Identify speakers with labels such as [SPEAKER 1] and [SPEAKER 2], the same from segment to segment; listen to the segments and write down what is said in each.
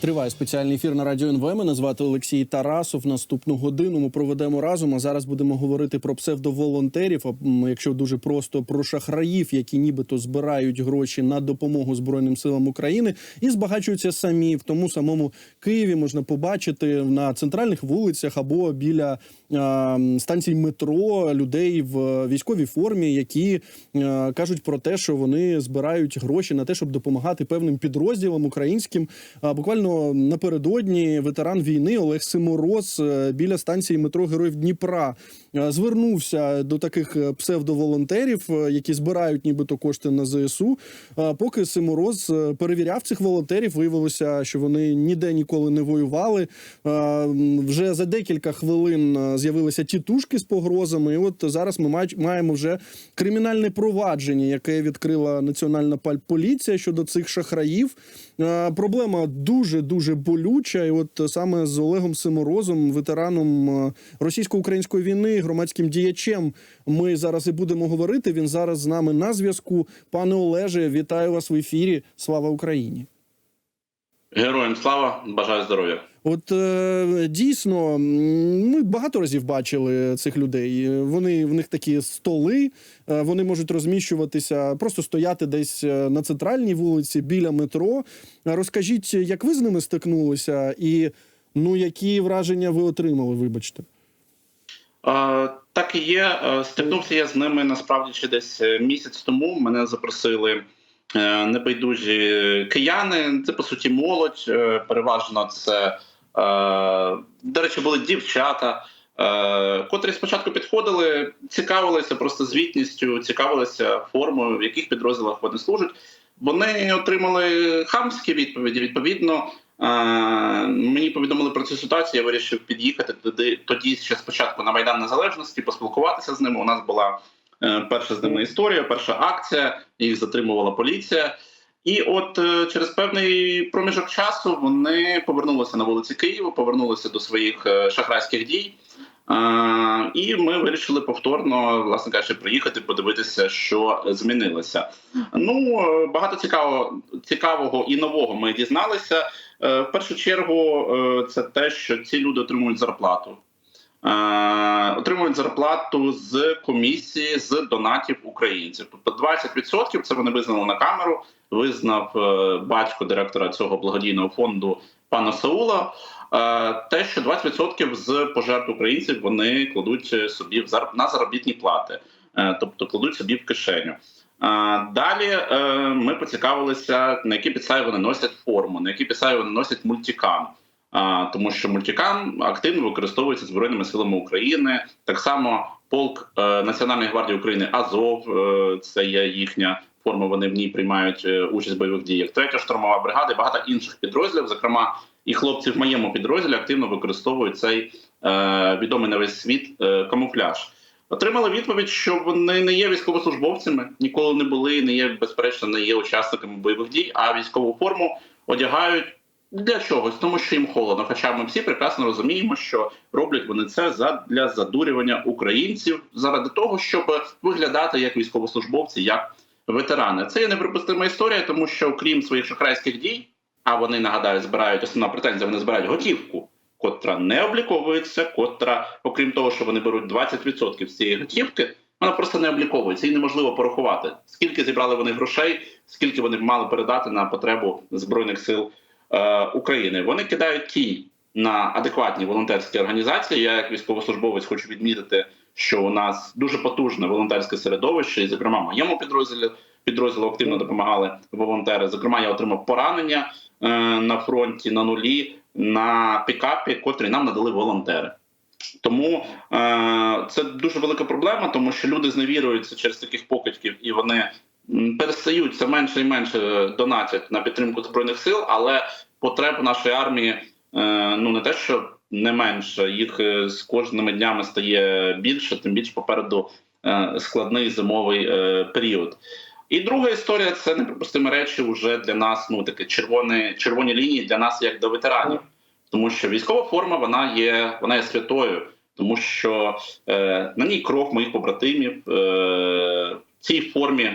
[SPEAKER 1] Триває спеціальний ефір на радіо НВ. Мене звати Олексій Тарасов. Наступну годину ми проведемо разом. А зараз будемо говорити про псевдоволонтерів. а, Якщо дуже просто про шахраїв, які нібито збирають гроші на допомогу Збройним силам України і збагачуються самі в тому самому Києві. Можна побачити на центральних вулицях або біля а, станцій метро людей в військовій формі, які а, кажуть про те, що вони збирають гроші на те, щоб допомагати певним підрозділам українським. А буквально напередодні ветеран війни Олег Симороз е, біля станції метро Героїв Дніпра е, звернувся до таких е, псевдоволонтерів, які збирають нібито кошти на ЗСУ. Поки Симороз перевіряв цих волонтерів, виявилося, що вони ніде ніколи не воювали. Вже за декілька хвилин з'явилися тітушки з погрозами. І от зараз ми маємо вже кримінальне провадження, яке відкрила національна поліція щодо цих шахраїв. Проблема дуже дуже болюча. І от саме з Олегом Симорозом, ветераном е, російсько-української війни, громадським діячем, ми зараз і будемо говорити. Він зараз з нами на зв'язку. Пане Олеже, вітаю вас в ефірі. Слава Україні!
[SPEAKER 2] Героям слава, бажаю здоров'я.
[SPEAKER 1] От е, дійсно, ми багато разів бачили цих людей. Вони в них такі столи, е, вони можуть розміщуватися, просто стояти десь е, на центральній вулиці біля метро. Розкажіть, як ви з ними стикнулися, і ну які враження ви отримали? Вибачте.
[SPEAKER 2] Так і є. Стикнувся я з ними насправді ще десь місяць тому. Мене запросили небайдужі кияни. Це по суті молодь. Переважно це, до речі, були дівчата. е, Котрі спочатку підходили, цікавилися просто звітністю, цікавилися формою, в яких підрозділах вони служать. Вони отримали хамські відповіді. Відповідно, е, мені повідомили про цю ситуацію. Я вирішив під'їхати туди тоді ще спочатку на Майдан Незалежності, поспілкуватися з ними. У нас була е, перша з ними історія, перша акція. Їх затримувала поліція. І от е, через певний проміжок часу вони повернулися на вулиці Києва, повернулися до своїх е, шахрайських дій. Е, І ми вирішили повторно, власне кажучи, приїхати, подивитися, що змінилося. Ну багато цікавого, цікавого і нового ми дізналися. В першу чергу, це те, що ці люди отримують зарплату. Е, Отримують зарплату з комісії з донатів українців. Тобто 20% це вони визнали на камеру. Визнав е, батько директора цього благодійного фонду пана Саула. Е, Те, що 20% з пожертв українців вони кладуть собі в зар- на заробітні плати, тобто кладуть собі в кишеню. Далі ми поцікавилися, на які підстави вони носять форму, на які підстави вони носять мультикам. А, тому що мультикам активно використовується збройними силами України. Так само полк е, Національної гвардії України Азов, е, це є їхня форма. Вони в ній приймають е, участь в бойових діях. Третя штурмова бригада і багато інших підрозділів. Зокрема, і хлопці в моєму підрозділі активно використовують цей е, відомий на весь світ е, камуфляж. Отримали відповідь, що вони не є військовослужбовцями, ніколи не були, не є безперечно, не є учасниками бойових дій, а військову форму одягають для чогось, тому що їм холодно. Хоча ми всі прекрасно розуміємо, що роблять вони це за для задурювання українців заради того, щоб виглядати як військовослужбовці, як ветерани. Це є неприпустима історія, тому що окрім своїх шахрайських дій, а вони нагадаю, збирають основна претензія, вони збирають готівку. Котра не обліковується, котра, окрім того, що вони беруть 20% з цієї готівки, вона просто не обліковується і неможливо порахувати, скільки зібрали вони грошей, скільки вони мали передати на потребу збройних сил е, України. Вони кидають тінь на адекватні волонтерські організації. Я, як військовослужбовець, хочу відмітити, що у нас дуже потужне волонтерське середовище, і зокрема моєму підрозділі підрозділу активно допомагали волонтери. Зокрема, я отримав поранення е, на фронті на нулі на пікапі, котрі нам надали волонтери. Тому е, це дуже велика проблема, тому що люди зневіруються через таких покидьків, і вони перестають все менше і менше донатять на підтримку збройних сил, але потреб нашої армії е, ну не те, що не менше, їх е, з кожними днями стає більше, тим більше попереду е, складний зимовий період. І друга історія це неприпустимі речі вже для нас. Ну таке червоні, червоні лінії для нас як до ветеранів, тому що військова форма вона є, вона є святою, тому що е, на ній кров моїх побратимів е, в цій формі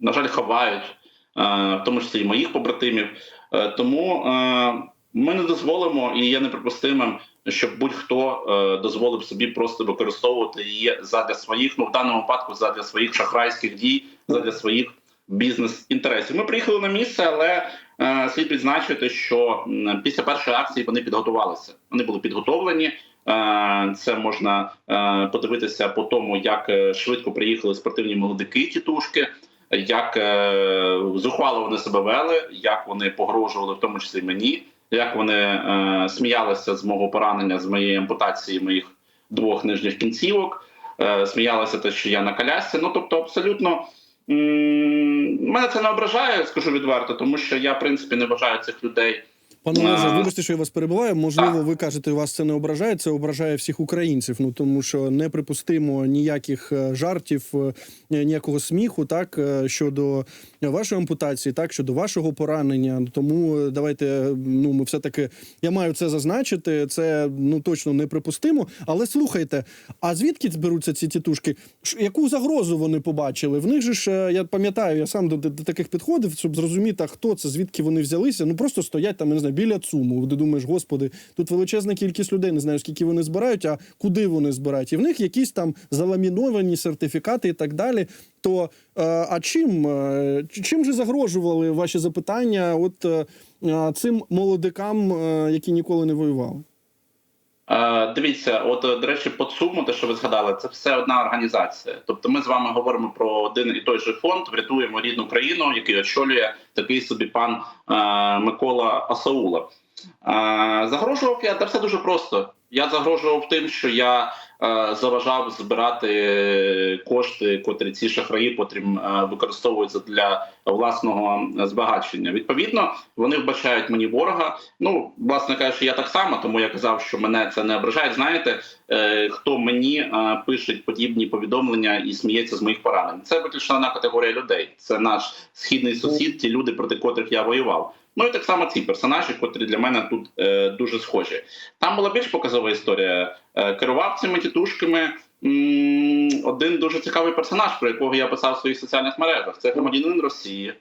[SPEAKER 2] на жаль, ховають, е, в тому числі і моїх побратимів. Е, Тому е, ми не дозволимо, і є неприпустимим, щоб будь-хто дозволив собі просто використовувати її задля своїх, ну в даному випадку задля своїх шахрайських дій, задля своїх бізнес-інтересів. Ми приїхали на місце, але слід відзначити, що після першої акції вони підготувалися. Вони були підготовлені. Це можна подивитися по тому, як швидко приїхали спортивні молодики тітушки, як е, зухвало вони себе вели, як вони погрожували, в тому числі мені, як вони е, сміялися з мого поранення, з моєї ампутації моїх двох нижніх кінцівок, е, сміялися те, що я на колясці. Ну тобто, абсолютно. Мене це не ображає, скажу відверто, тому що я, в принципі, не вважаю цих людей
[SPEAKER 1] Пане Олеже,
[SPEAKER 2] А.
[SPEAKER 1] вибачте, що я вас перебиваю. Можливо, ви кажете, вас це не ображає. Це ображає всіх українців. Ну тому що неприпустимо ніяких е, жартів, е, ніякого сміху, так е, щодо вашої ампутації, так щодо вашого поранення. Тому давайте ну ми все таки я маю це зазначити. Це ну точно неприпустимо. Але слухайте, а звідки беруться ці тітушки? Яку загрозу вони побачили? В них же ж я пам'ятаю, я сам до, до, до таких підходив, щоб зрозуміти, хто це, звідки вони взялися. Ну просто стоять там, я не знаю, біля ЦУМу. Ти думаєш, господи, тут величезна кількість людей, не знаю, скільки вони збирають, а куди вони збирають. І в них якісь там заламіновані сертифікати і так далі. То е, а чим, е, чим же загрожували ваші запитання от е, цим молодикам, які ніколи не воювали?
[SPEAKER 2] Е, Дивіться, от е, до речі, по ЦУМу, те, що ви згадали, це все одна організація. Тобто, ми з вами говоримо про один і той же фонд, врятуємо рідну країну, який очолює такий собі пан е, Микола Асаула. Загрожував я, та все дуже просто. Я загрожував тим, що я заважав збирати кошти, котрі ці шахраї потріб е, використовуються для власного збагачення. Відповідно, вони вбачають мені ворога. Ну, власне кажучи, я так само, тому я казав, що мене це не ображає. Знаєте, е, хто мені е, пише подібні повідомлення і сміється з моїх поранень? Це виключно одна категорія людей. Це наш східний сусід, ті люди, проти котрих я воював. Ну і так само ці персонажі, котрі для мене тут е, дуже схожі. Там була більш показова історія. Е, керував цими тітушками один дуже цікавий персонаж, про якого я писав в своїх соціальних мережах. Це громадянин Росії,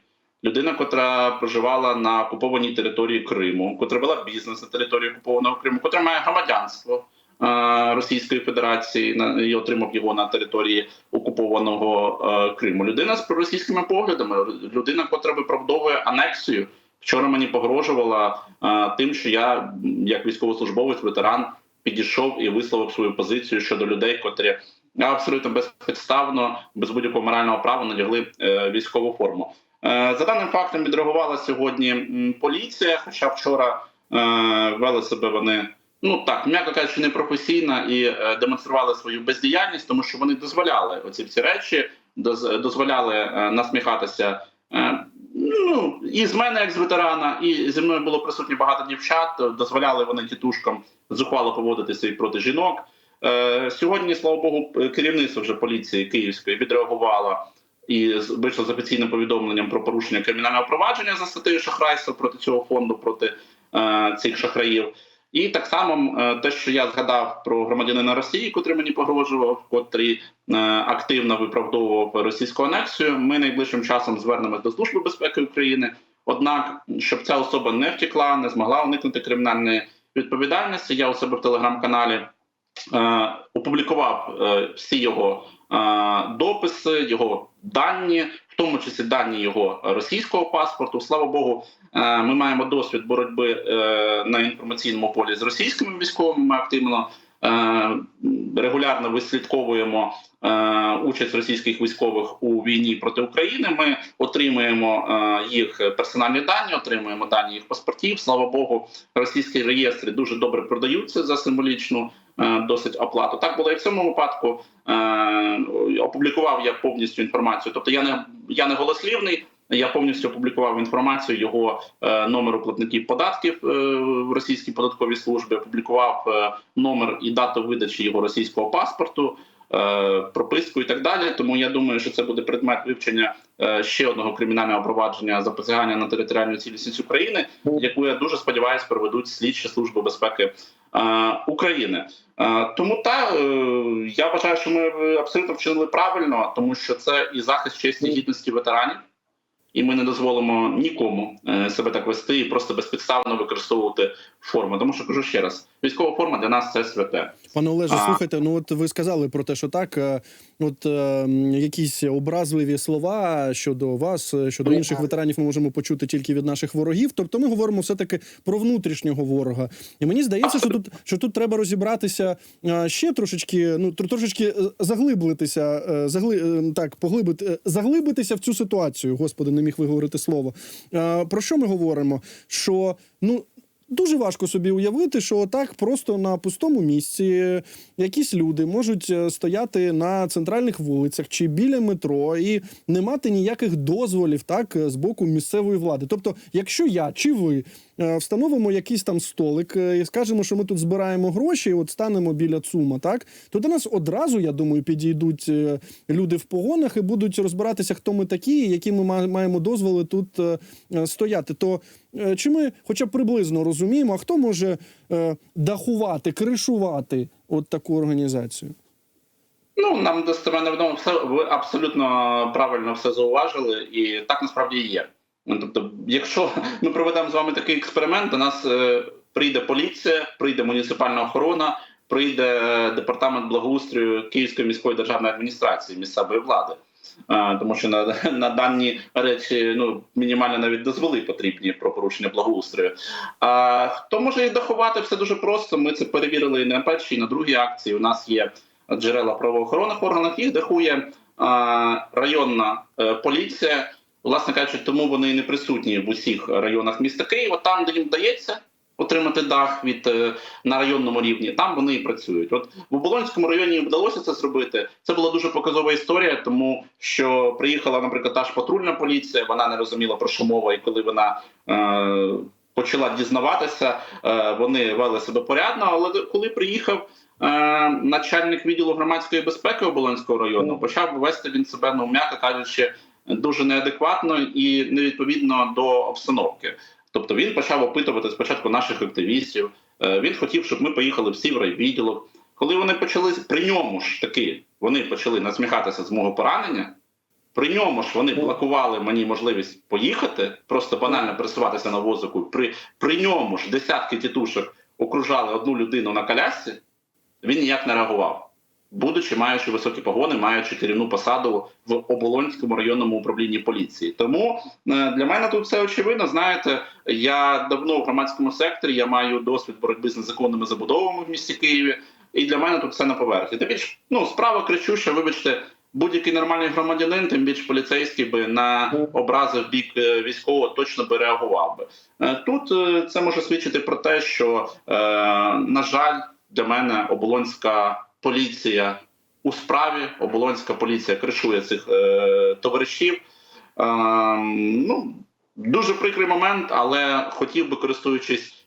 [SPEAKER 2] людина, котра проживала на окупованій території Криму, котра вела бізнес на території окупованого Криму, котра має громадянство. е, Російської Федерації на- і отримав його на території окупованого е, Криму. Людина з проросійськими поглядами, людина, котра виправдовує анексію. Вчора мені погрожувала е, тим, що я, як військовослужбовець, ветеран, підійшов і висловив свою позицію щодо людей, котрі абсолютно безпідставно, без будь-якого морального права надягли е, військову форму. Е, за даним фактом відреагувала сьогодні поліція, хоча вчора е, вели себе вони. Ну так, м'яко кажучи, непрофесійно і е, демонстрували свою бездіяльність, тому що вони дозволяли оці всі речі, доз- дозволяли е, насміхатися е, Ну і з мене, як з ветерана, і зі мною було присутні багато дівчат. Дозволяли вони тітушкам зухвало поводитися і проти жінок. Е, сьогодні, слава Богу, керівництво вже поліції Київської відреагувало і вийшло з офіційним повідомленням про порушення кримінального провадження за статтею шахрайства проти цього фонду, проти е, цих шахраїв. І так само е, те, що я згадав про громадянина Росії, котрий мені погрожував, котрий е, активно виправдовував російську анексію. Ми найближчим часом звернемось до Служби безпеки України. Однак, щоб ця особа не втекла, не змогла уникнути кримінальної відповідальності, я у себе в телеграм-каналі е, опублікував е, всі його е, дописи, його дані, тому числі дані його російського паспорту. Слава Богу, е, ми маємо досвід боротьби е, на інформаційному полі з російськими військовими. Ми активно е, регулярно вислідковуємо участь російських військових у війні проти України. Ми отримуємо їх персональні дані, отримуємо дані їх паспортів. Слава Богу, російські реєстри дуже добре продаються за символічну досить оплату. Так було і в цьому випадку. Е, Опублікував я повністю інформацію. Тобто, я не я не голослівний. Я повністю опублікував інформацію його е, номеру платників податків е, в російській податковій службі. Опублікував е, номер і дату видачі його російського паспорту, е, прописку і так далі. Тому я думаю, що це буде предмет вивчення е, ще одного кримінального провадження за посягання на територіальну цілісність України, яку я дуже сподіваюся проведуть слідчі служби безпеки е, України. Е, Тому та е, я вважаю, що ми абсолютно вчинили правильно, тому що це і захист честі і гідності ветеранів. і ми не дозволимо нікому е, себе так вести і просто безпідставно використовувати форму. Тому що кажу ще раз: військова форма для нас це святе.
[SPEAKER 1] Пане Олеже,
[SPEAKER 2] А.
[SPEAKER 1] слухайте, ну от ви сказали про те, що так, е, от е, якісь образливі слова щодо вас, е, щодо інших ветеранів, ми можемо почути тільки від наших ворогів. Тобто, ми говоримо все таки про внутрішнього ворога. І мені здається, що тут що тут треба розібратися е, ще трошечки, ну трошечки заглиблитися, загли так, поглибити, заглибитися в цю ситуацію. Господи, не міг виговорити слово. Про що ми говоримо? Що ну. Дуже важко собі уявити, що так просто на пустому місці якісь люди можуть е, стояти на центральних вулицях чи біля метро і не мати ніяких дозволів так е, з боку місцевої влади. Тобто, якщо я чи ви встановимо якийсь там столик е, і скажемо, що ми тут збираємо гроші, і от станемо біля ЦУМа, так то до нас одразу, я думаю, підійдуть е, люди в погонах і будуть розбиратися, хто ми такі, і які ми маємо дозволи тут е, е, стояти. То е, чи ми, хоча б приблизно розуміємо, а хто може е, дахувати, кришувати от таку організацію?
[SPEAKER 2] Ну нам достеменно відомо все. Ви абсолютно правильно все зауважили, і так насправді є. Ну, Тобто, якщо ми проведемо з вами такий експеримент, до нас е, прийде поліція, прийде муніципальна охорона, прийде департамент благоустрою Київської міської державної адміністрації місцевої влади. Е, тому що на, на дані речі ну мінімально навіть дозволи потрібні про порушення благоустрою. А хто може їх дахувати? Все дуже просто. Ми це перевірили і на першій, і на другій акції. У нас є джерела правоохоронних органах. Їх дахує е, районна е, поліція. Власне кажучи, тому вони і не присутні в усіх районах міста Києва. Там, де їм вдається отримати дах від е, на районному рівні, там вони і працюють. От в Оболонському районі їм вдалося це зробити. Це була дуже показова історія, тому що приїхала, наприклад, та ж патрульна поліція. Вона не розуміла про що мова, і коли вона е, почала дізнаватися, е, вони вели себе порядно. Але коли приїхав е, начальник відділу громадської безпеки Оболонського району, почав вести він себе, ну м'яко кажучи, дуже неадекватно і невідповідно до обстановки. Тобто він почав опитувати спочатку наших активістів. Е, Він хотів, щоб ми поїхали всі в райвідділок. Коли вони почали при ньому ж таки, вони почали насміхатися з мого поранення. При ньому ж вони блокували мені можливість поїхати, просто банально пересуватися на возику. При, при ньому ж десятки тітушок окружали одну людину на колясці, він ніяк не реагував. Будучи маючи високі погони, маючи керівну посаду в Оболонському районному управлінні поліції. Тому е, для мене тут все очевидно. Знаєте, я давно в громадському секторі, я маю досвід боротьби з незаконними забудовами в місті Києві, і для мене тут все на поверхні. Та більш ну справа кричуща, вибачте, будь-який нормальний громадянин, тим більш поліцейський би на образи в бік е, військового точно би реагував би. Е, Тут це може свідчити про те, що на жаль, для мене оболонська поліція у справі, оболонська поліція кришує цих е, товаришів. Е, ну дуже прикрий момент, але хотів би, користуючись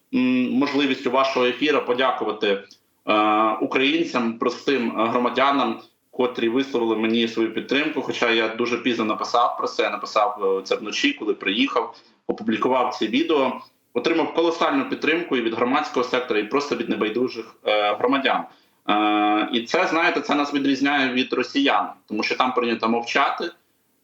[SPEAKER 2] можливістю вашого ефіру, подякувати е, українцям, простим е, громадянам, котрі висловили мені свою підтримку. Хоча я дуже пізно написав про це, написав е, це вночі, коли приїхав, опублікував ці відео. Отримав колосальну підтримку і від громадського сектора, і просто від небайдужих е, громадян. Е, і це знаєте, це нас відрізняє від росіян, тому що там прийнято мовчати,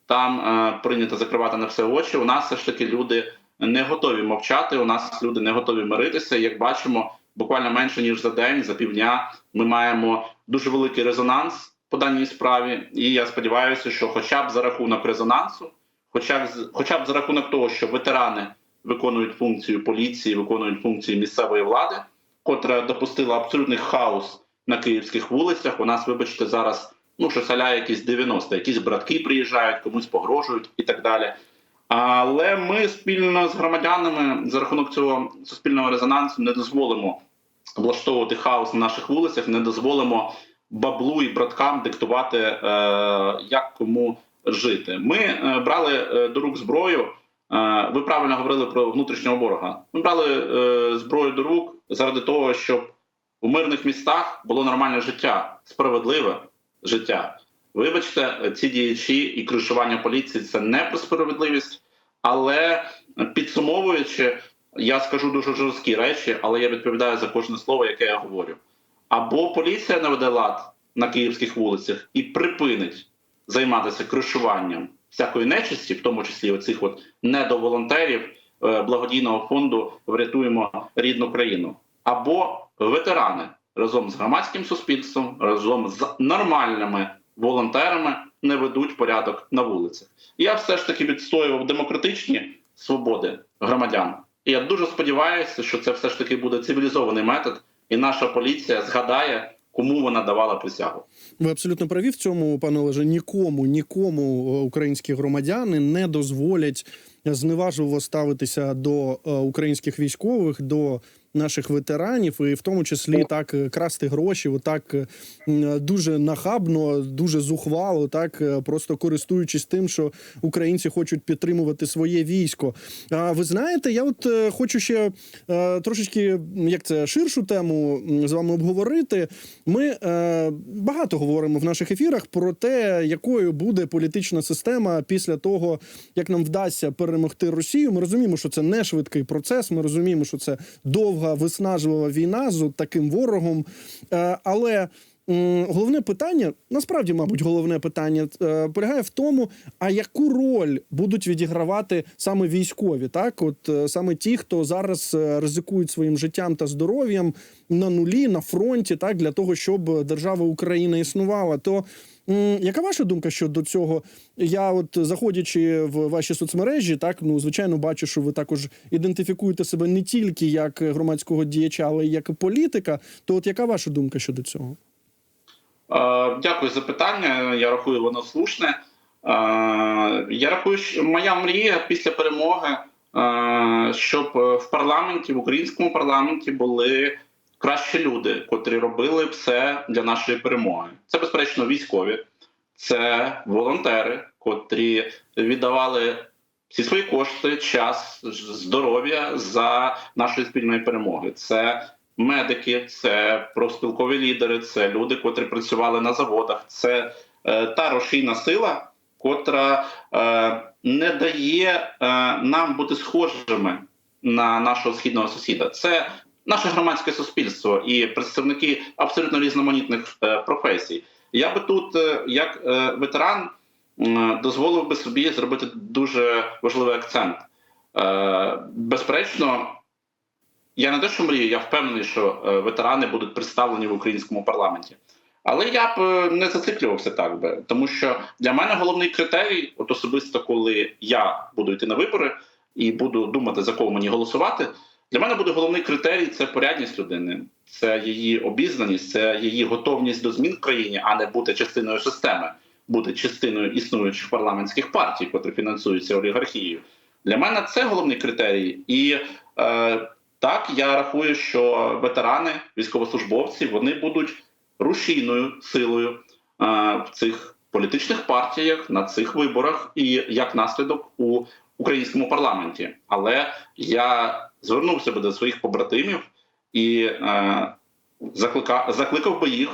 [SPEAKER 2] там е, прийнято закривати на все очі. У нас все ж таки люди не готові мовчати. У нас люди не готові миритися. Як бачимо, буквально менше ніж за день, за півдня, ми маємо дуже великий резонанс по даній справі. І я сподіваюся, що, хоча б за рахунок резонансу, хоча б хоча б за рахунок того, що ветерани виконують функцію поліції, виконують функції місцевої влади, котра допустила абсолютний хаос на київських вулицях. У нас, вибачте, зараз ну щось аля якісь 90, якісь братки приїжджають, комусь погрожують і так далі. Але ми спільно з громадянами за рахунок цього суспільного резонансу не дозволимо влаштовувати хаос на наших вулицях, не дозволимо баблу і браткам диктувати, е, як кому жити. Ми е, брали е, до рук зброю. Е, ви правильно говорили про внутрішнього ворога. Ми брали е, зброю до рук заради того, щоб у мирних містах було нормальне життя, справедливе життя. Вибачте, ці діячі і кришування поліції це не про справедливість, але підсумовуючи, я скажу дуже жорсткі речі, але я відповідаю за кожне слово, яке я говорю. Або поліція наведе лад на київських вулицях і припинить займатися кришуванням всякої нечисті, в тому числі оцих от недоволонтерів е, благодійного фонду Врятуємо рідну країну, або ветерани разом з громадським суспільством, разом з нормальними волонтерами не ведуть порядок на вулицях. Я все ж таки відстоював демократичні свободи громадян. І я дуже сподіваюся, що це все ж таки буде цивілізований метод, і наша поліція згадає, кому вона давала присягу.
[SPEAKER 1] Ви абсолютно праві в цьому, пане Олеже. Нікому, нікому е, українські громадяни не дозволять зневажливо ставитися до е, українських військових, до наших ветеранів, і в тому числі так е, красти гроші, отак е, дуже нахабно, дуже зухвало, так е, просто користуючись тим, що українці хочуть підтримувати своє військо. А ви знаєте, я от е, хочу ще е, трошечки як це ширшу тему з вами обговорити. Ми е, багато говоримо в наших ефірах про те, якою буде політична система після того, як нам вдасться перемогти Росію. Ми розуміємо, що це не швидкий процес. Ми розуміємо, що це довга виснажлива війна з таким ворогом. Е, але головне питання, насправді, мабуть, головне питання е, полягає в тому, а яку роль будуть відігравати саме військові, так от е, саме ті, хто зараз ризикують своїм життям та здоров'ям на нулі, на фронті, так для того, щоб держава Україна існувала, то. Яка ваша думка щодо цього? Я, от заходячи в ваші соцмережі, так ну звичайно бачу, що ви також ідентифікуєте себе не тільки як громадського діяча, але й як політика. То, от яка ваша думка щодо цього?
[SPEAKER 2] Дякую за питання. Я рахую, воно слушне. Я рахую, що моя мрія після перемоги, щоб в парламенті, в українському парламенті були кращі люди, котрі робили все для нашої перемоги. Це безперечно військові, це волонтери, котрі віддавали всі свої кошти, час, здоров'я за нашої спільної перемоги. Це медики, це профспілкові лідери, це люди, котрі працювали на заводах. Це е, та рушійна сила, котра е, не дає е, нам бути схожими на нашого східного сусіда. Це наше громадське суспільство і представники абсолютно різноманітних е, професій. Я би тут, е, як е, ветеран, дозволив би собі зробити дуже важливий акцент. Безперечно, я не те, що мрію, я впевнений, що ветерани будуть представлені в українському парламенті. Але я б не зациклювався так би, тому що для мене головний критерій, от особисто коли я буду йти на вибори і буду думати, за кого мені голосувати. Для мене буде головний критерій це порядність людини, це її обізнаність, це її готовність до змін в країні, а не бути частиною системи, бути частиною існуючих парламентських партій, котрі фінансуються олігархією. Для мене це головний критерій. І е, так я рахую, що ветерани, військовослужбовці, вони будуть рушійною силою е, в цих політичних партіях на цих виборах і як наслідок у українському парламенті. Але я звернувся би до своїх побратимів і е, заклика, закликав би їх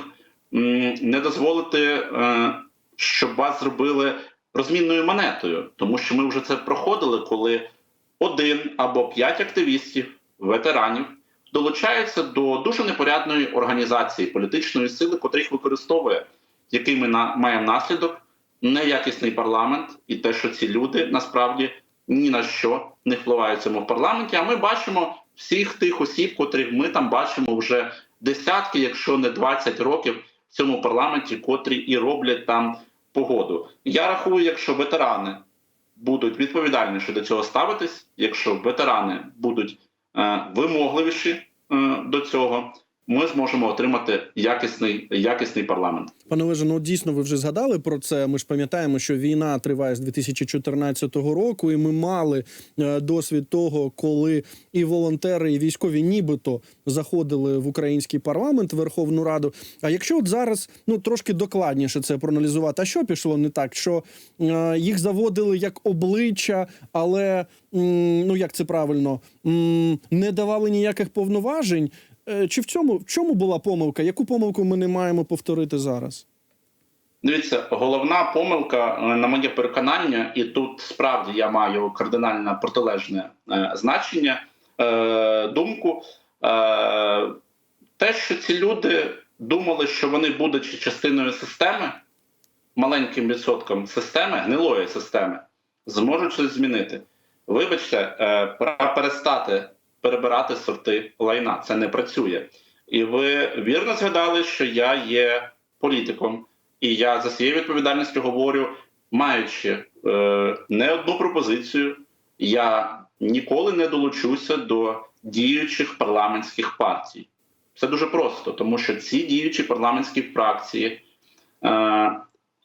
[SPEAKER 2] м, не дозволити, е, щоб вас зробили розмінною монетою, тому що ми вже це проходили, коли один або п'ять активістів, ветеранів долучаються до дуже непорядної організації політичної сили, котрі їх використовує, який ми на маємо наслідок неякісний парламент, і те, що ці люди насправді ні на що не впливають в цьому парламенті. А ми бачимо всіх тих осіб, котрих ми там бачимо вже десятки, якщо не 20 років в цьому парламенті, котрі і роблять там погоду. Я рахую, якщо ветерани будуть відповідальніше до цього ставитись, якщо ветерани будуть е, вимогливіші е, до цього, ми зможемо отримати якісний, якісний парламент.
[SPEAKER 1] Пане Олеже, ну дійсно ви вже згадали про це. Ми ж пам'ятаємо, що війна триває з 2014 року, і ми мали е, досвід того, коли і волонтери, і військові нібито заходили в український парламент, Верховну Раду. А якщо от зараз ну трошки докладніше це проаналізувати, а що пішло не так? Що е, їх заводили як обличчя, але м, ну як це правильно, м, не давали ніяких повноважень. Е, Чи в цьому в чому була помилка? Яку помилку ми не маємо повторити зараз?
[SPEAKER 2] Дивіться, головна помилка, е, на моє переконання, і тут справді я маю кардинально протилежне е, значення, е, думку. Е, те, що ці люди думали, що вони, будучи частиною системи, маленьким відсотком системи, гнилої системи, зможуть щось змінити. Вибачте, е, перестати перебирати сорти лайна. Це не працює. І ви вірно згадали, що я є політиком, і я за своєю відповідальністю говорю, маючи е, не одну пропозицію, я ніколи не долучуся до діючих парламентських партій. Все дуже просто, тому що ці діючі парламентські фракції, е,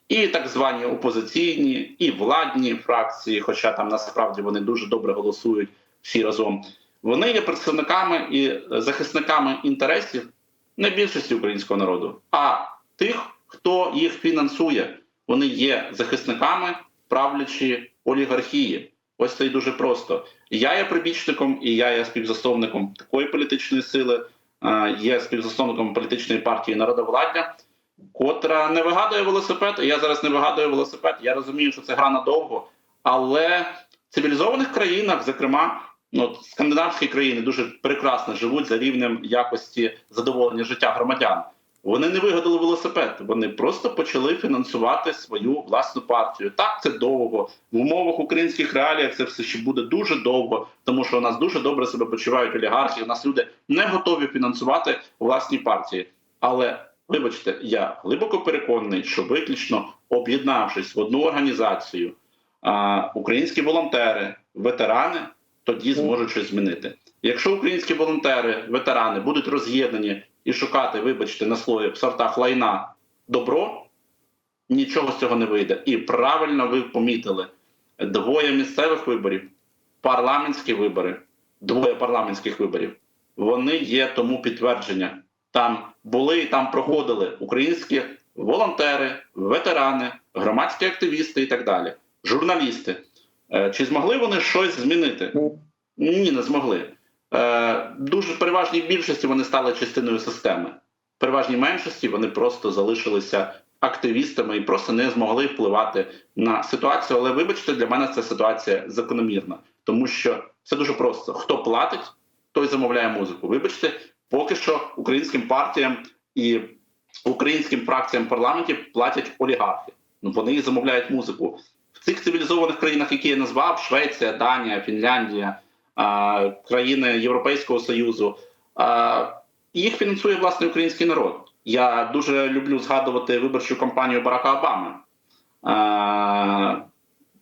[SPEAKER 2] і так звані опозиційні, і владні фракції, хоча там насправді вони дуже добре голосують всі разом, вони є представниками і захисниками інтересів не більшості українського народу, а тих, хто їх фінансує. Вони є захисниками правлячі олігархії. Ось це і дуже просто. Я є прибічником і я є співзасновником такої політичної сили, е, є співзасновником політичної партії народовладдя, котра не вигадує велосипед. Я зараз не вигадую велосипед. Я розумію, що це гра надовго, але в цивілізованих країнах, зокрема, ну, скандинавські країни дуже прекрасно живуть за рівнем якості задоволення життя громадян. Вони не вигадали велосипед, вони просто почали фінансувати свою власну партію. Так, це довго. В умовах українських реаліях це все ще буде дуже довго, тому що у нас дуже добре себе почувають олігархи. У нас люди не готові фінансувати власні партії. Але вибачте, я глибоко переконаний, що виключно об'єднавшись в одну організацію, українські волонтери, ветерани тоді зможуть щось змінити. Якщо українські волонтери, ветерани будуть роз'єднані і шукати, вибачте, на слові в сортах лайна добро, нічого з цього не вийде. І правильно ви помітили: двоє місцевих виборів, парламентські вибори, двоє парламентських виборів. Вони є тому підтвердження. Там були і там проходили українські волонтери, ветерани, громадські активісти і так далі, журналісти. Е, Чи змогли вони щось змінити? Ні, не змогли. Е, Дуже переважній більшості вони стали частиною системи. В переважній меншості вони просто залишилися активістами і просто не змогли впливати на ситуацію. Але вибачте, для мене ця ситуація закономірна, тому що все дуже просто: хто платить, той замовляє музику. Вибачте, поки що українським партіям і українським фракціям в парламенті платять олігархи. Ну вони і замовляють музику цих цивілізованих країнах, які я назвав: Швеція, Данія, Фінляндія, країни Європейського Союзу. Їх фінансує власне український народ. Я дуже люблю згадувати виборчу кампанію Барака Обами.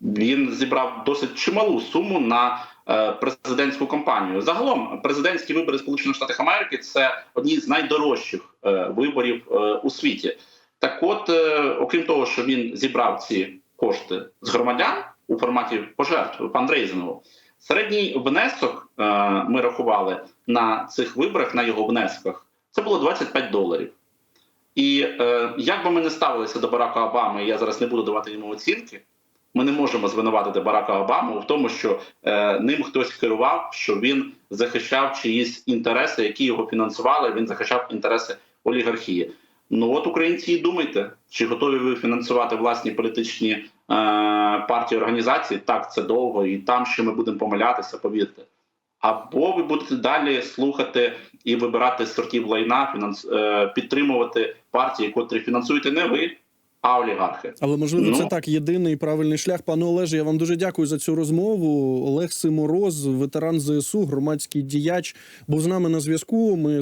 [SPEAKER 2] Він зібрав досить чималу суму на е, президентську кампанію. Загалом, президентські вибори Сполучених Штатів Америки це одні з найдорожчих е, виборів е, у світі. Так, от, окрім того, що він зібрав ці кошти з громадян у форматі пожертв фандрейзингу, середній внесок е, ми рахували на цих виборах, на його внесках, це було 25 доларів. І е, як би ми не ставилися до Барака Обами, я зараз не буду давати йому оцінки. Ми не можемо звинуватити Барака Обаму в тому, що е, ним хтось керував, що він захищав чиїсь інтереси, які його фінансували. Він захищав інтереси олігархії. Ну от українці і думайте, чи готові ви фінансувати власні політичні е, партії організації? Так, це довго, і там ще ми будемо помилятися, повірте. Або ви будете далі слухати і вибирати сортів лайна, фінанс е, підтримувати партії, котрі фінансуєте не ви, а олігархи.
[SPEAKER 1] Але можливо,
[SPEAKER 2] Ну.
[SPEAKER 1] це так єдиний правильний шлях. Пане Олеже, я вам дуже дякую за цю розмову. Олег Симороз, ветеран ЗСУ, громадський діяч, був з нами на зв'язку. Ми